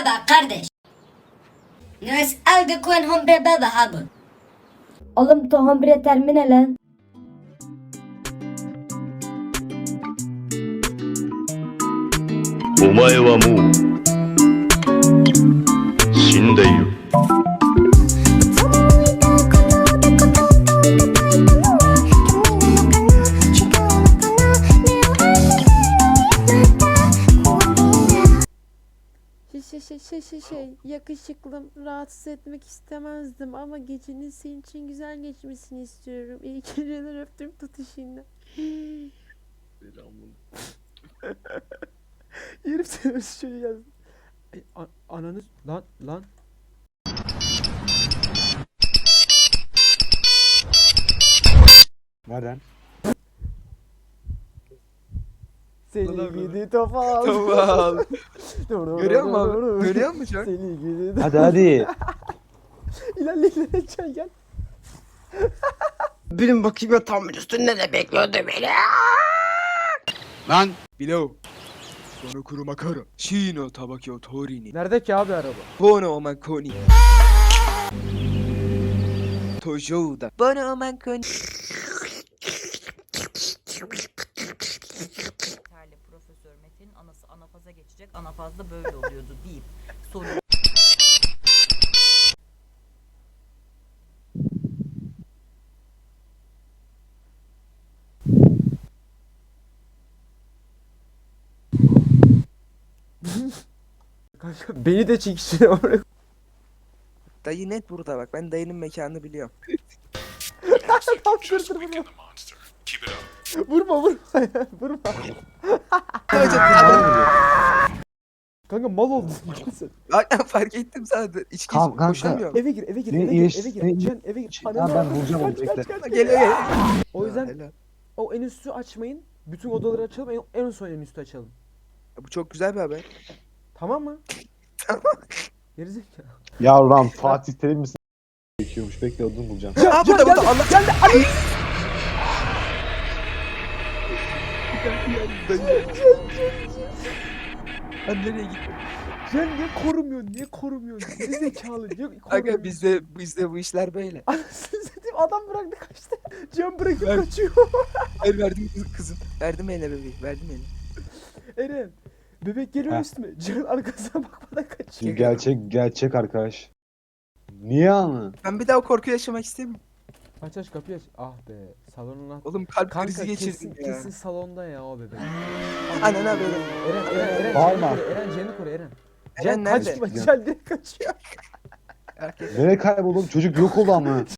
baba kardeş. Nos algo con hombre baba habun. Oğlum tu hombre termine lan. Omae wa mou. Shindai. Şey şey şey şey şey şey yakışıklım rahatsız etmek istemezdim ama gecenin senin için güzel geçmesini istiyorum. İyi geceler öptüm tutuşunda. Herif terörist çocuğu yazdı. E, a- ananız lan lan. Nereden? Seni gidi topal. Topal. Görüyor musun abi? Görüyor musun şu an? Seni gidi Hadi hadi. İlerle ilerle çay gel. Bilin bakayım ya tam üstünde de bekliyordu beni. Lan. Bilo. Sono kuru makara. Shino tabaki o torini. Nerede ki abi araba? Bono o mankoni. Tojoda. Bono o Anafazda böyle oluyordu deyip soru Kanka beni de çekişine oraya. Dayı net burada bak. Ben dayının mekanını biliyorum. Tam dur dur vurma. Vurma vurma ya, vurma. Kanka mal oldun. Sen. Bak fark ettim zaten. İçki Kanka, kanka. koşamıyorum. eve gir eve gir Ne eve gir iş- eve gir. Can eve gir. Ha, ben vuracağım onu, Kaç, kaç, bekle. kaç, Geliyor geliyor. O yüzden Helal. o en üstü açmayın. Bütün odaları açalım. En, en son en üstü açalım. Bu çok güzel bir haber. Tamam mı? Tamam. Gerizekalı. Yavrum Fatih Terim misin? Gerekiyormuş. Bekle odun bulacağım. Aa burada burada Allah. Geldi. Ben nereye gittim? Can niye korumuyorsun? Niye korumuyorsun? Gerizekalı. Niye Aga korumuyorsun? bizde bizde bu işler böyle. Anasını satayım adam bıraktı kaçtı. Can bırakıp Ver. kaçıyor. Ver verdim kız- kızım. Verdim eline bebeği. Verdim eline. Eren. Bebek geliyor Heh. üstüme. Can arkasına bakmadan kaçıyor. Gerçek gerçek arkadaş. Niye ama? Ben bir daha o korku yaşamak istemiyorum. Aç aç kapıyı aç. Ah be. Salonun alt. Oğlum kalp Kanka krizi kesin, geçirdim ya. kesin salonda ya o bebek. Anana böyle. Eren Eren Eren Bağırma. Can'ı koru Eren Can'ı koru Eren. Eren Can nerede? kaçma Can direkt kaçıyor. Nereye kayboldun? Çocuk yok oldu ama.